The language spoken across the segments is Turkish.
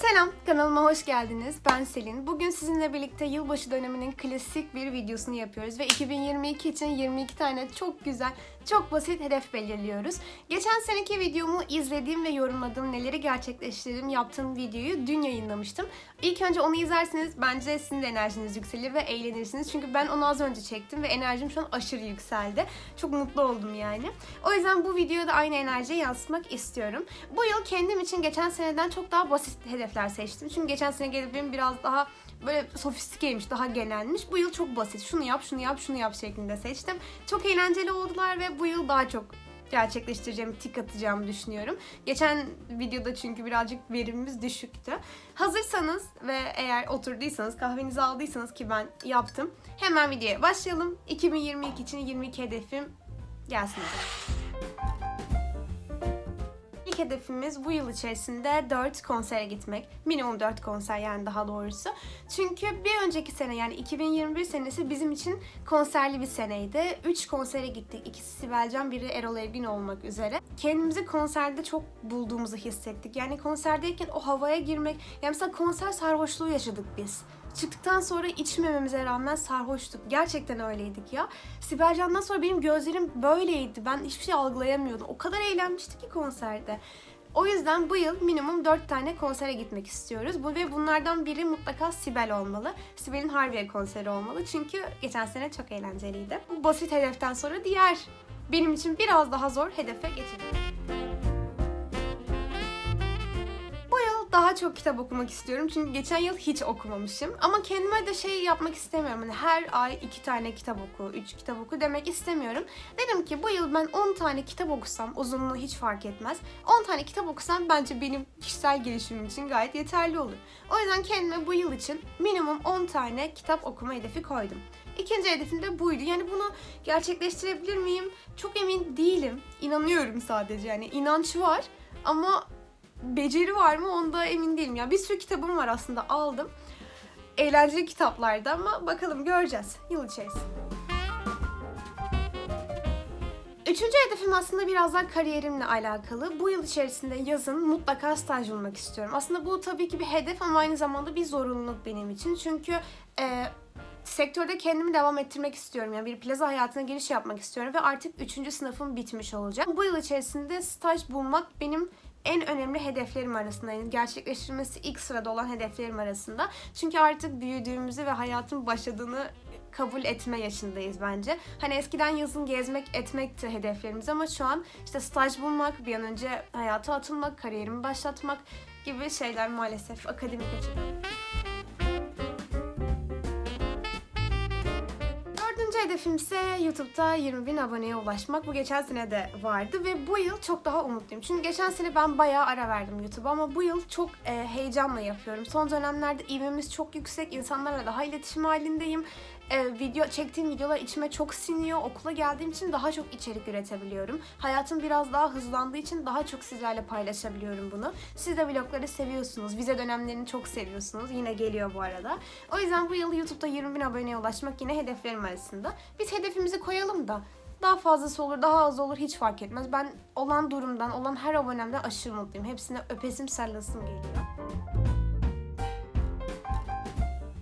Selam, kanalıma hoş geldiniz. Ben Selin. Bugün sizinle birlikte yılbaşı döneminin klasik bir videosunu yapıyoruz ve 2022 için 22 tane çok güzel, çok basit hedef belirliyoruz. Geçen seneki videomu izlediğim ve yorumladığım, neleri gerçekleştirdiğim, yaptığım videoyu dün yayınlamıştım. İlk önce onu izlerseniz bence sizin de enerjiniz yükselir ve eğlenirsiniz. Çünkü ben onu az önce çektim ve enerjim şu an aşırı yükseldi. Çok mutlu oldum yani. O yüzden bu videoda aynı enerjiyi yansıtmak istiyorum. Bu yıl kendim için geçen seneden çok daha basit hedefler seçtim. Çünkü geçen sene hedefim biraz daha böyle sofistikeymiş, daha genelmiş. Bu yıl çok basit. Şunu yap, şunu yap, şunu yap şeklinde seçtim. Çok eğlenceli oldular ve bu yıl daha çok gerçekleştireceğimi, tik atacağımı düşünüyorum. Geçen videoda çünkü birazcık verimimiz düşüktü. Hazırsanız ve eğer oturduysanız, kahvenizi aldıysanız ki ben yaptım. Hemen videoya başlayalım. 2022 için 22 hedefim gelsin. İlk hedefimiz bu yıl içerisinde 4 konsere gitmek. Minimum 4 konser yani daha doğrusu. Çünkü bir önceki sene yani 2021 senesi bizim için konserli bir seneydi. 3 konsere gittik. İkisi Sibelcan, biri Erol Evgin olmak üzere. Kendimizi konserde çok bulduğumuzu hissettik. Yani konserdeyken o havaya girmek, yani mesela konser sarhoşluğu yaşadık biz. Çıktıktan sonra içmememize rağmen sarhoştuk. Gerçekten öyleydik ya. Sibel Can'dan sonra benim gözlerim böyleydi. Ben hiçbir şey algılayamıyordum. O kadar eğlenmiştik ki konserde. O yüzden bu yıl minimum 4 tane konsere gitmek istiyoruz. Bu ve bunlardan biri mutlaka Sibel olmalı. Sibel'in Harbiye konseri olmalı. Çünkü geçen sene çok eğlenceliydi. Bu basit hedeften sonra diğer benim için biraz daha zor hedefe geçelim. Daha çok kitap okumak istiyorum. Çünkü geçen yıl hiç okumamışım. Ama kendime de şey yapmak istemiyorum. Hani her ay iki tane kitap oku, üç kitap oku demek istemiyorum. Dedim ki bu yıl ben 10 tane kitap okusam, uzunluğu hiç fark etmez. 10 tane kitap okusam bence benim kişisel gelişimim için gayet yeterli olur. O yüzden kendime bu yıl için minimum 10 tane kitap okuma hedefi koydum. İkinci hedefim de buydu. Yani bunu gerçekleştirebilir miyim? Çok emin değilim. İnanıyorum sadece yani inanç var. Ama beceri var mı onda emin değilim. Ya bir sürü kitabım var aslında aldım. Eğlenceli kitaplarda ama bakalım göreceğiz yıl içerisinde. Üçüncü hedefim aslında biraz daha kariyerimle alakalı. Bu yıl içerisinde yazın mutlaka staj bulmak istiyorum. Aslında bu tabii ki bir hedef ama aynı zamanda bir zorunluluk benim için. Çünkü e, sektörde kendimi devam ettirmek istiyorum. Yani bir plaza hayatına giriş yapmak istiyorum ve artık üçüncü sınıfım bitmiş olacak. Bu yıl içerisinde staj bulmak benim en önemli hedeflerim arasında. Yani gerçekleştirmesi ilk sırada olan hedeflerim arasında. Çünkü artık büyüdüğümüzü ve hayatın başladığını kabul etme yaşındayız bence. Hani eskiden yazın gezmek etmekti hedeflerimiz ama şu an işte staj bulmak, bir an önce hayata atılmak, kariyerimi başlatmak gibi şeyler maalesef akademik açıdan. Hedefim ise YouTube'da 20 bin aboneye ulaşmak. Bu geçen sene de vardı ve bu yıl çok daha umutluyum. Çünkü geçen sene ben bayağı ara verdim YouTube'a ama bu yıl çok e, heyecanla yapıyorum. Son dönemlerde ivmemiz çok yüksek. insanlarla daha iletişim halindeyim e, video çektiğim videolar içime çok siniyor. Okula geldiğim için daha çok içerik üretebiliyorum. Hayatım biraz daha hızlandığı için daha çok sizlerle paylaşabiliyorum bunu. Siz de vlogları seviyorsunuz. Vize dönemlerini çok seviyorsunuz. Yine geliyor bu arada. O yüzden bu yıl YouTube'da 20 bin aboneye ulaşmak yine hedeflerim arasında. Biz hedefimizi koyalım da daha fazlası olur, daha az olur hiç fark etmez. Ben olan durumdan, olan her abonemden aşırı mutluyum. Hepsine öpesim sarılasım geliyor.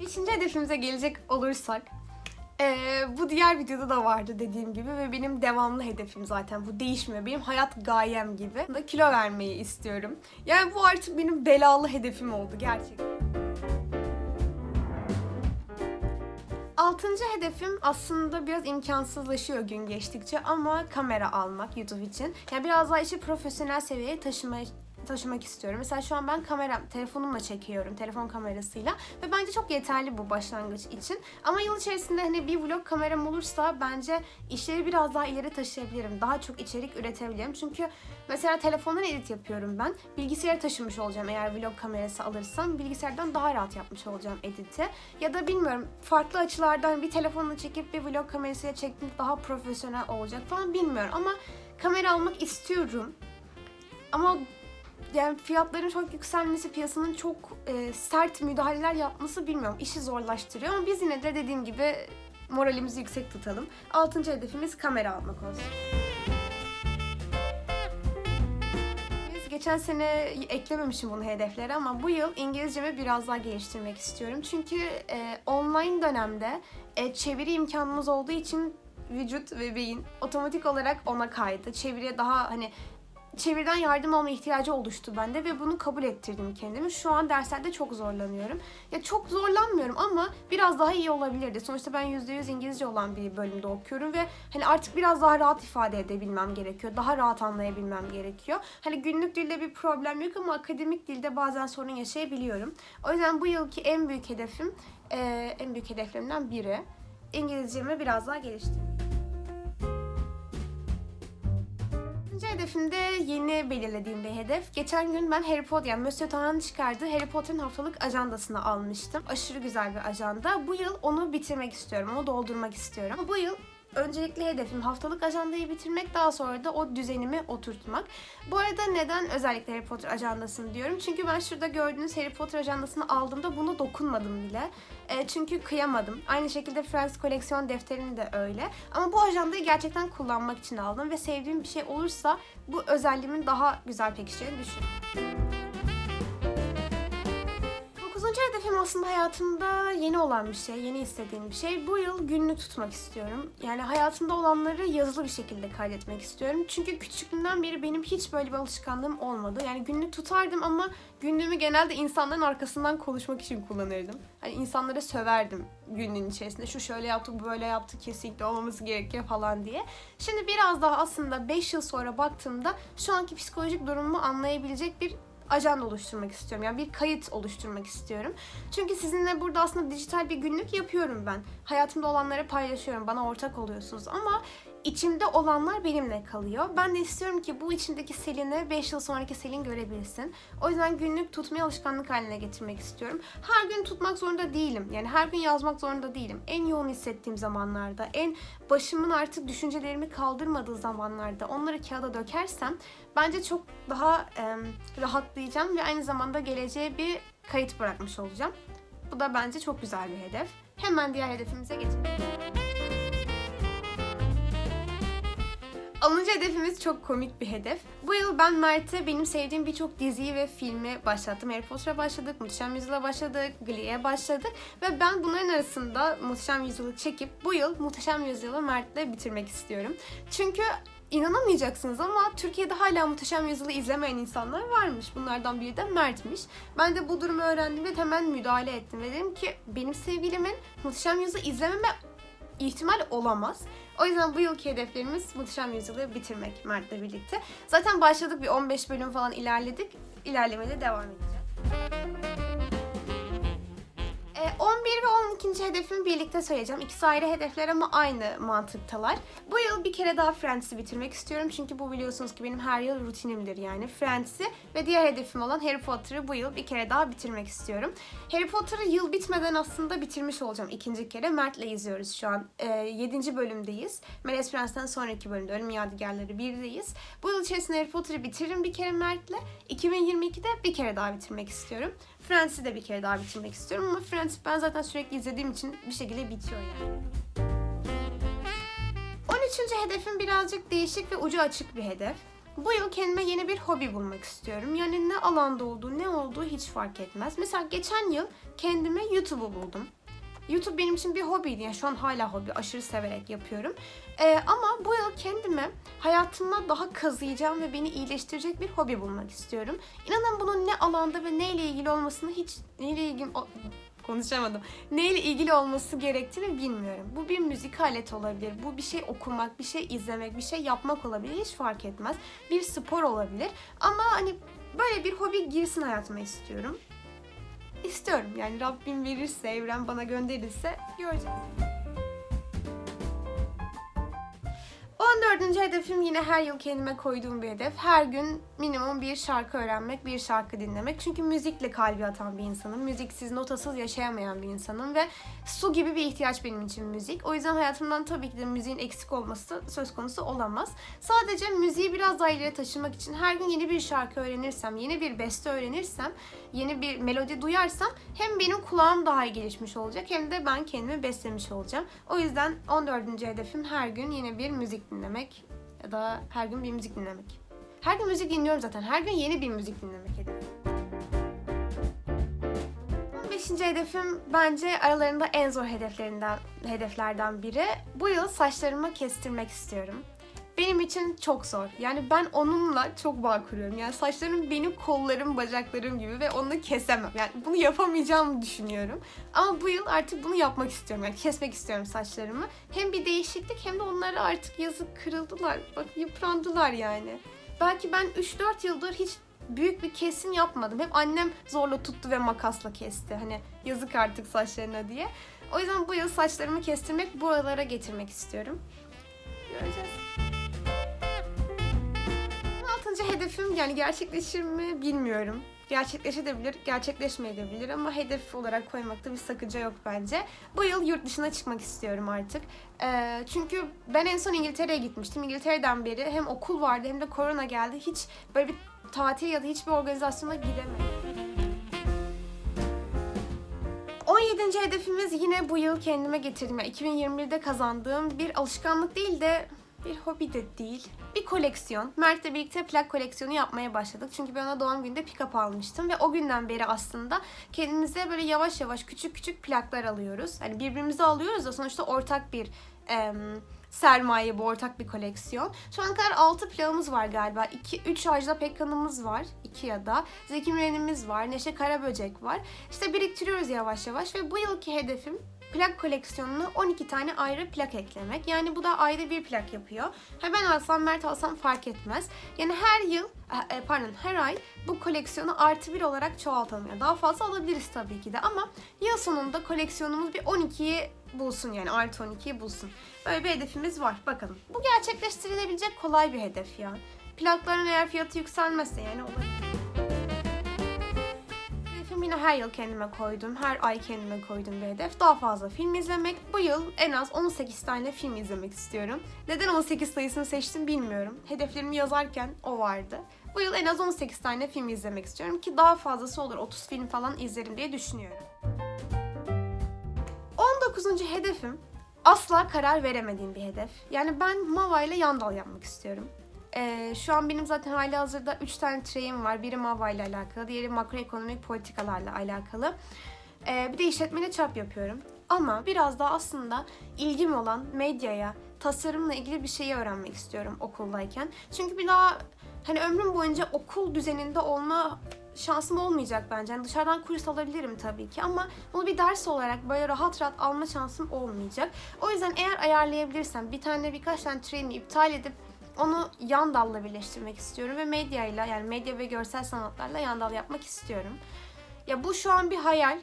Beşinci hedefimize gelecek olursak ee, bu diğer videoda da vardı dediğim gibi ve benim devamlı hedefim zaten bu değişmiyor. Benim hayat gayem gibi. Da kilo vermeyi istiyorum. Yani bu artık benim belalı hedefim oldu gerçekten. Altıncı hedefim aslında biraz imkansızlaşıyor gün geçtikçe ama kamera almak YouTube için. Yani biraz daha işi profesyonel seviyeye taşımaya taşımak istiyorum. Mesela şu an ben kamera, telefonumla çekiyorum, telefon kamerasıyla ve bence çok yeterli bu başlangıç için. Ama yıl içerisinde hani bir vlog kameram olursa bence işleri biraz daha ileri taşıyabilirim. Daha çok içerik üretebilirim. Çünkü mesela telefondan edit yapıyorum ben. Bilgisayara taşımış olacağım eğer vlog kamerası alırsam. Bilgisayardan daha rahat yapmış olacağım editi. Ya da bilmiyorum farklı açılardan bir telefonla çekip bir vlog kamerasıyla çektim daha profesyonel olacak falan bilmiyorum ama kamera almak istiyorum. Ama yani fiyatların çok yükselmesi, piyasanın çok e, sert müdahaleler yapması bilmiyorum. işi zorlaştırıyor ama biz yine de dediğim gibi moralimizi yüksek tutalım. Altıncı hedefimiz kamera almak olsun. geçen sene eklememişim bunu hedeflere ama bu yıl İngilizcemi biraz daha geliştirmek istiyorum. Çünkü e, online dönemde e, çeviri imkanımız olduğu için vücut ve beyin otomatik olarak ona kaydı. Çeviriye daha hani çeviriden yardım alma ihtiyacı oluştu bende ve bunu kabul ettirdim kendimi. Şu an derslerde çok zorlanıyorum. Ya çok zorlanmıyorum ama biraz daha iyi olabilirdi. Sonuçta ben %100 İngilizce olan bir bölümde okuyorum ve hani artık biraz daha rahat ifade edebilmem gerekiyor. Daha rahat anlayabilmem gerekiyor. Hani günlük dilde bir problem yok ama akademik dilde bazen sorun yaşayabiliyorum. O yüzden bu yılki en büyük hedefim, en büyük hedeflerimden biri İngilizcemi biraz daha geliştirmek. İkinci hedefim de yeni belirlediğim bir hedef. Geçen gün ben Harry Potter, yani Monsieur Tan'ın çıkardığı Harry Potter'ın haftalık ajandasını almıştım. Aşırı güzel bir ajanda. Bu yıl onu bitirmek istiyorum, onu doldurmak istiyorum. Bu yıl öncelikli hedefim haftalık ajandayı bitirmek, daha sonra da o düzenimi oturtmak. Bu arada neden özellikle Harry Potter ajandasını diyorum? Çünkü ben şurada gördüğünüz Harry Potter ajandasını aldığımda buna dokunmadım bile. E, çünkü kıyamadım. Aynı şekilde Friends koleksiyon defterini de öyle. Ama bu ajandayı gerçekten kullanmak için aldım ve sevdiğim bir şey olursa bu özelliğimin daha güzel pekişeceğini düşünüyorum. Dokuzuncu hedefim aslında hayatımda yeni olan bir şey, yeni istediğim bir şey. Bu yıl günlük tutmak istiyorum. Yani hayatımda olanları yazılı bir şekilde kaydetmek istiyorum. Çünkü küçüklüğümden beri benim hiç böyle bir alışkanlığım olmadı. Yani günlük tutardım ama günlüğümü genelde insanların arkasından konuşmak için kullanırdım. Hani insanlara söverdim günlüğün içerisinde. Şu şöyle yaptı, bu böyle yaptı, kesinlikle olmaması gerekiyor falan diye. Şimdi biraz daha aslında 5 yıl sonra baktığımda şu anki psikolojik durumumu anlayabilecek bir ajanda oluşturmak istiyorum. Yani bir kayıt oluşturmak istiyorum. Çünkü sizinle burada aslında dijital bir günlük yapıyorum ben. Hayatımda olanları paylaşıyorum. Bana ortak oluyorsunuz ama içimde olanlar benimle kalıyor. Ben de istiyorum ki bu içindeki Selin'i 5 yıl sonraki Selin görebilsin. O yüzden günlük tutmayı alışkanlık haline getirmek istiyorum. Her gün tutmak zorunda değilim. Yani her gün yazmak zorunda değilim. En yoğun hissettiğim zamanlarda, en başımın artık düşüncelerimi kaldırmadığı zamanlarda onları kağıda dökersem bence çok daha e, rahatlayacağım ve aynı zamanda geleceğe bir kayıt bırakmış olacağım. Bu da bence çok güzel bir hedef. Hemen diğer hedefimize geçelim. 10. hedefimiz çok komik bir hedef. Bu yıl ben Mert'e benim sevdiğim birçok diziyi ve filmi başlattım. Harry Potter'a başladık, Muhteşem Yüzyıl'a başladık, Glee'ye başladık. Ve ben bunların arasında Muhteşem Yüzyıl'ı çekip bu yıl Muhteşem Yüzyıl'ı Mert'le bitirmek istiyorum. Çünkü inanamayacaksınız ama Türkiye'de hala Muhteşem Yüzyıl'ı izlemeyen insanlar varmış. Bunlardan biri de Mert'miş. Ben de bu durumu öğrendiğimde hemen müdahale ettim ve dedim ki benim sevgilimin Muhteşem Yüzyıl'ı izlememe ihtimal olamaz. O yüzden bu yılki hedeflerimiz Muhteşem Yüzyıl'ı bitirmek Mert'le birlikte. Zaten başladık bir 15 bölüm falan ilerledik. İlerlemeye de devam edeceğiz. Ee, 11 ve 12. hedefimi birlikte söyleyeceğim. İkisi ayrı hedefler ama aynı mantıktalar. Bu yıl bir kere daha Friends'i bitirmek istiyorum. Çünkü bu biliyorsunuz ki benim her yıl rutinimdir yani. Friends'i ve diğer hedefim olan Harry Potter'ı bu yıl bir kere daha bitirmek istiyorum. Harry Potter'ı yıl bitmeden aslında bitirmiş olacağım ikinci kere. Mert'le izliyoruz şu an. Ee, 7. bölümdeyiz. Melez Prens'ten sonraki bölümde Ölüm Yadigarları 1'deyiz. Bu yıl içerisinde Harry Potter'ı bitiririm bir kere Mert'le. 2022'de bir kere daha bitirmek istiyorum. Friends'i de bir kere daha bitirmek istiyorum ama Friends ben zaten sürekli izlediğim için bir şekilde bitiyor yani. 13. hedefim birazcık değişik ve ucu açık bir hedef. Bu yıl kendime yeni bir hobi bulmak istiyorum. Yani ne alanda olduğu, ne olduğu hiç fark etmez. Mesela geçen yıl kendime YouTube'u buldum. YouTube benim için bir hobiydi. Yani şu an hala hobi. Aşırı severek yapıyorum. Ee, ama bu yıl kendime hayatıma daha kazıyacağım ve beni iyileştirecek bir hobi bulmak istiyorum. İnanın bunun ne alanda ve neyle ilgili olmasını hiç neyle ilgili konuşamadım. Neyle ilgili olması gerektiğini bilmiyorum. Bu bir müzik aleti olabilir. Bu bir şey okumak, bir şey izlemek, bir şey yapmak olabilir. Hiç fark etmez. Bir spor olabilir. Ama hani böyle bir hobi girsin hayatıma istiyorum. İstiyorum yani Rabbim verirse, evren bana gönderirse göreceğiz. 14. hedefim yine her yıl kendime koyduğum bir hedef. Her gün minimum bir şarkı öğrenmek, bir şarkı dinlemek. Çünkü müzikle kalbi atan bir insanım. Müziksiz, notasız yaşayamayan bir insanım ve su gibi bir ihtiyaç benim için müzik. O yüzden hayatımdan tabii ki de müziğin eksik olması söz konusu olamaz. Sadece müziği biraz daha ileri taşımak için her gün yeni bir şarkı öğrenirsem, yeni bir beste öğrenirsem, yeni bir melodi duyarsam hem benim kulağım daha iyi gelişmiş olacak hem de ben kendimi beslemiş olacağım. O yüzden 14. hedefim her gün yeni bir müzik dinlemek ya da her gün bir müzik dinlemek. Her gün müzik dinliyorum zaten. Her gün yeni bir müzik dinlemek hedefim. 15. hedefim bence aralarında en zor hedeflerinden hedeflerden biri. Bu yıl saçlarımı kestirmek istiyorum. Benim için çok zor. Yani ben onunla çok bağ kuruyorum. Yani saçlarım benim kollarım, bacaklarım gibi ve onu kesemem. Yani bunu yapamayacağımı düşünüyorum. Ama bu yıl artık bunu yapmak istiyorum. Yani kesmek istiyorum saçlarımı. Hem bir değişiklik hem de onları artık yazık kırıldılar. Bak yıprandılar yani. Belki ben 3-4 yıldır hiç büyük bir kesim yapmadım. Hep annem zorla tuttu ve makasla kesti. Hani yazık artık saçlarına diye. O yüzden bu yıl saçlarımı kestirmek, buralara getirmek istiyorum. Göreceğiz. 16. hedefim yani gerçekleşir mi bilmiyorum. Gerçekleşebilir, gerçekleşmeyebilir ama hedef olarak koymakta bir sakınca yok bence. Bu yıl yurt dışına çıkmak istiyorum artık. Ee, çünkü ben en son İngiltere'ye gitmiştim. İngiltere'den beri hem okul vardı hem de korona geldi. Hiç böyle bir tatil ya da hiçbir organizasyona gidemedim. 17. hedefimiz yine bu yıl kendime getirdim. Yani 2021'de kazandığım bir alışkanlık değil de bir hobi de değil. Bir koleksiyon. Mert'le birlikte plak koleksiyonu yapmaya başladık. Çünkü ben ona doğum gününde pick-up almıştım. Ve o günden beri aslında kendimize böyle yavaş yavaş küçük küçük plaklar alıyoruz. Hani birbirimize alıyoruz da sonuçta ortak bir em, sermaye bu ortak bir koleksiyon. Şu ana kadar 6 plağımız var galiba. 2 3 Ajda Pekkan'ımız var. 2 ya da Zeki Müren'imiz var. Neşe Karaböcek var. İşte biriktiriyoruz yavaş yavaş ve bu yılki hedefim plak koleksiyonuna 12 tane ayrı plak eklemek. Yani bu da ayda bir plak yapıyor. Ha ben alsam Mert alsam fark etmez. Yani her yıl e, pardon her ay bu koleksiyonu artı bir olarak çoğaltalım. Yani daha fazla alabiliriz tabii ki de ama yıl sonunda koleksiyonumuz bir 12'yi bulsun yani artı 12'yi bulsun. Böyle bir hedefimiz var bakalım. Bu gerçekleştirilebilecek kolay bir hedef ya. Plakların eğer fiyatı yükselmezse yani olabilir. Hedefim yine her yıl kendime koydum. Her ay kendime koydum bir hedef. Daha fazla film izlemek. Bu yıl en az 18 tane film izlemek istiyorum. Neden 18 sayısını seçtim bilmiyorum. Hedeflerimi yazarken o vardı. Bu yıl en az 18 tane film izlemek istiyorum ki daha fazlası olur. 30 film falan izlerim diye düşünüyorum. 19. hedefim asla karar veremediğim bir hedef. Yani ben Mava ile Yandal yapmak istiyorum. Ee, şu an benim zaten hali hazırda 3 tane treyim var. Biri Mava ile alakalı, diğeri makroekonomik politikalarla alakalı. Ee, bir de işletmeli çap yapıyorum. Ama biraz daha aslında ilgim olan medyaya, tasarımla ilgili bir şeyi öğrenmek istiyorum okuldayken. Çünkü bir daha hani ömrüm boyunca okul düzeninde olma şansım olmayacak bence. Yani dışarıdan kurs alabilirim tabii ki ama bunu bir ders olarak böyle rahat rahat alma şansım olmayacak. O yüzden eğer ayarlayabilirsem bir tane birkaç tane train'i iptal edip onu yan dalla birleştirmek istiyorum ve medyayla yani medya ve görsel sanatlarla yan dal yapmak istiyorum. Ya bu şu an bir hayal.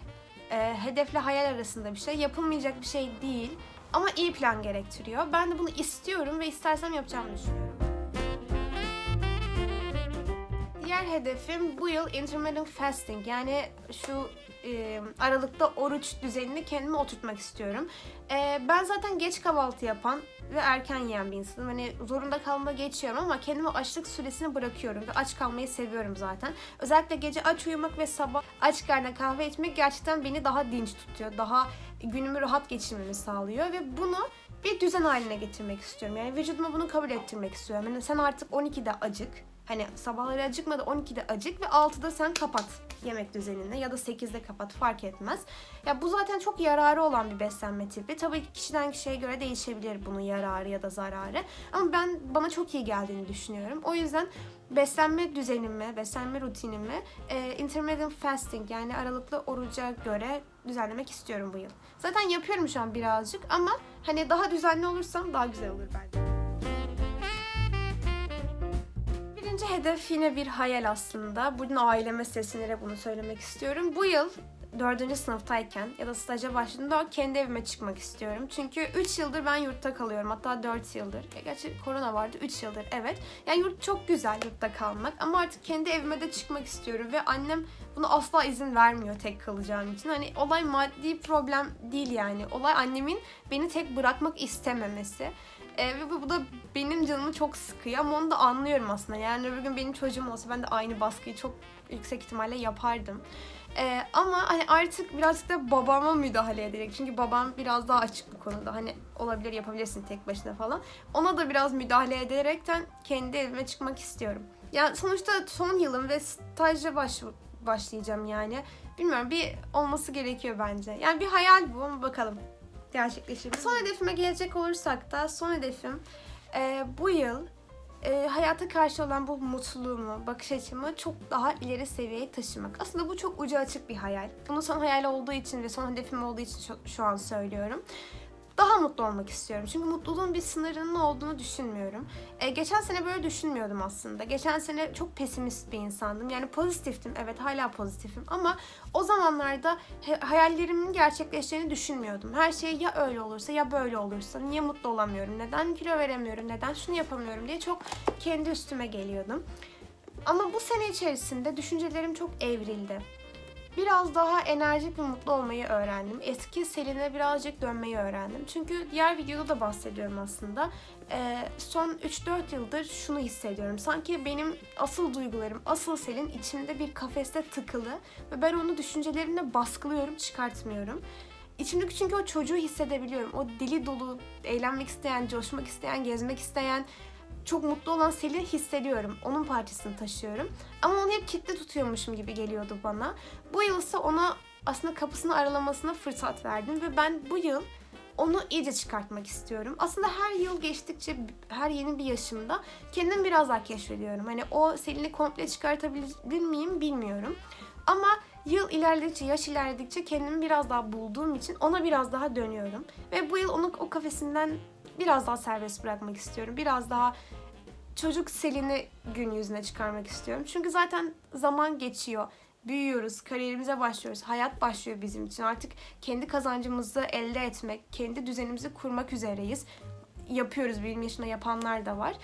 E, hedefle hayal arasında bir şey. Yapılmayacak bir şey değil. Ama iyi plan gerektiriyor. Ben de bunu istiyorum ve istersem yapacağımı düşünüyorum. Diğer hedefim bu yıl intermittent fasting yani şu e, aralıkta oruç düzenini kendime oturtmak istiyorum. E, ben zaten geç kahvaltı yapan ve erken yiyen bir insanım. Hani zorunda kalma geçiyorum ama kendime açlık süresini bırakıyorum ve aç kalmayı seviyorum zaten. Özellikle gece aç uyumak ve sabah aç karnına kahve içmek gerçekten beni daha dinç tutuyor. Daha günümü rahat geçirmemi sağlıyor ve bunu bir düzen haline getirmek istiyorum. Yani vücuduma bunu kabul ettirmek istiyorum. Yani sen artık 12'de acık. Hani sabahları acıkmadı 12'de acık ve 6'da sen kapat yemek düzenini ya da 8'de kapat fark etmez. Ya bu zaten çok yararı olan bir beslenme tipi. Tabii ki kişiden kişiye göre değişebilir bunun yararı ya da zararı. Ama ben bana çok iyi geldiğini düşünüyorum. O yüzden beslenme düzenimi, beslenme rutinimi e, intermittent fasting yani aralıklı oruca göre düzenlemek istiyorum bu yıl. Zaten yapıyorum şu an birazcık ama hani daha düzenli olursam daha güzel olur bence. Birinci hedef yine bir hayal aslında. Bugün aileme seslenerek bunu söylemek istiyorum. Bu yıl dördüncü sınıftayken ya da staja başladığımda kendi evime çıkmak istiyorum. Çünkü 3 yıldır ben yurtta kalıyorum. Hatta 4 yıldır. Ya gerçi korona vardı 3 yıldır evet. Yani yurt çok güzel yurtta kalmak ama artık kendi evime de çıkmak istiyorum ve annem bunu asla izin vermiyor tek kalacağım için. Hani olay maddi problem değil yani. Olay annemin beni tek bırakmak istememesi. E, ve bu, da benim canımı çok sıkıyor ama onu da anlıyorum aslında. Yani öbür gün benim çocuğum olsa ben de aynı baskıyı çok yüksek ihtimalle yapardım. E, ama hani artık birazcık da babama müdahale ederek çünkü babam biraz daha açık bu konuda. Hani olabilir yapabilirsin tek başına falan. Ona da biraz müdahale ederekten kendi evime çıkmak istiyorum. Ya sonuçta son yılım ve stajla baş, başlayacağım yani. Bilmiyorum bir olması gerekiyor bence. Yani bir hayal bu ama bakalım gerçekleşir. mi? Son hedefime gelecek olursak da son hedefim e, bu yıl e, hayata karşı olan bu mutluluğumu, bakış açımı çok daha ileri seviyeye taşımak. Aslında bu çok ucu açık bir hayal. Bunu son hayal olduğu için ve son hedefim olduğu için şu, şu an söylüyorum. Daha mutlu olmak istiyorum. Çünkü mutluluğun bir sınırının olduğunu düşünmüyorum. E, geçen sene böyle düşünmüyordum aslında. Geçen sene çok pesimist bir insandım. Yani pozitiftim. Evet hala pozitifim. Ama o zamanlarda hayallerimin gerçekleşeceğini düşünmüyordum. Her şey ya öyle olursa ya böyle olursa. Niye mutlu olamıyorum? Neden kilo veremiyorum? Neden şunu yapamıyorum diye çok kendi üstüme geliyordum. Ama bu sene içerisinde düşüncelerim çok evrildi. Biraz daha enerjik ve mutlu olmayı öğrendim. Eski Selin'e birazcık dönmeyi öğrendim. Çünkü diğer videoda da bahsediyorum aslında. Ee, son 3-4 yıldır şunu hissediyorum. Sanki benim asıl duygularım, asıl Selin içimde bir kafeste tıkılı. Ve ben onu düşüncelerimle baskılıyorum, çıkartmıyorum. İçimdeki çünkü o çocuğu hissedebiliyorum. O deli dolu, eğlenmek isteyen, coşmak isteyen, gezmek isteyen, çok mutlu olan Sel'i hissediyorum. Onun parçasını taşıyorum. Ama onu hep kitle tutuyormuşum gibi geliyordu bana. Bu yıl ise ona aslında kapısını aralamasına fırsat verdim ve ben bu yıl onu iyice çıkartmak istiyorum. Aslında her yıl geçtikçe, her yeni bir yaşımda kendimi biraz daha keşfediyorum. Hani o Selin'i komple çıkartabilir miyim bilmiyorum. Ama yıl ilerledikçe, yaş ilerledikçe kendimi biraz daha bulduğum için ona biraz daha dönüyorum. Ve bu yıl onu o kafesinden biraz daha serbest bırakmak istiyorum. Biraz daha çocuk Selin'i gün yüzüne çıkarmak istiyorum. Çünkü zaten zaman geçiyor. Büyüyoruz, kariyerimize başlıyoruz. Hayat başlıyor bizim için. Artık kendi kazancımızı elde etmek, kendi düzenimizi kurmak üzereyiz. Yapıyoruz, benim yaşında yapanlar da var.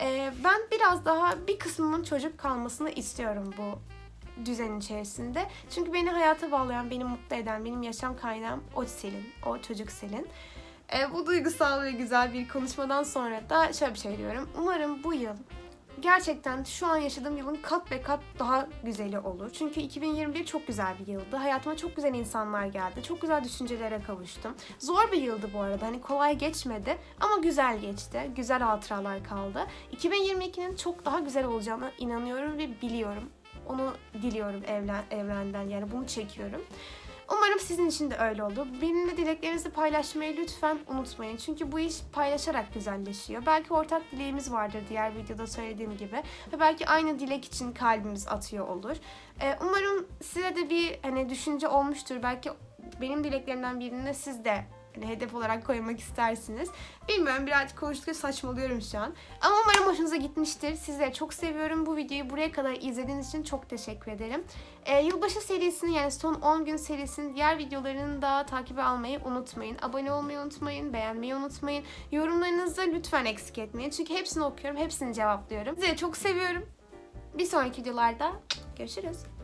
Ee, ben biraz daha bir kısmımın çocuk kalmasını istiyorum bu düzen içerisinde. Çünkü beni hayata bağlayan, beni mutlu eden, benim yaşam kaynağım o Selin, o çocuk Selin. E, bu duygusal ve güzel bir konuşmadan sonra da şöyle bir şey diyorum. Umarım bu yıl gerçekten şu an yaşadığım yılın kat ve kat daha güzeli olur. Çünkü 2021 çok güzel bir yıldı. Hayatıma çok güzel insanlar geldi. Çok güzel düşüncelere kavuştum. Zor bir yıldı bu arada. Hani kolay geçmedi ama güzel geçti. Güzel hatıralar kaldı. 2022'nin çok daha güzel olacağına inanıyorum ve biliyorum. Onu diliyorum evren, evrenden yani bunu çekiyorum. Umarım sizin için de öyle olur. Benimle dileklerinizi paylaşmayı lütfen unutmayın. Çünkü bu iş paylaşarak güzelleşiyor. Belki ortak dileğimiz vardır diğer videoda söylediğim gibi. Ve belki aynı dilek için kalbimiz atıyor olur. Ee, umarım size de bir hani düşünce olmuştur. Belki benim dileklerimden birini siz de hani hedef olarak koymak istersiniz. Bilmiyorum birazcık konuştukça saçmalıyorum şu an. Ama umarım hoşunuza gitmiştir. Sizleri çok seviyorum. Bu videoyu buraya kadar izlediğiniz için çok teşekkür ederim. Ee, yılbaşı serisini yani son 10 gün serisinin diğer videolarını da takibe almayı unutmayın. Abone olmayı unutmayın. Beğenmeyi unutmayın. Yorumlarınızı lütfen eksik etmeyin. Çünkü hepsini okuyorum. Hepsini cevaplıyorum. Sizi çok seviyorum. Bir sonraki videolarda görüşürüz.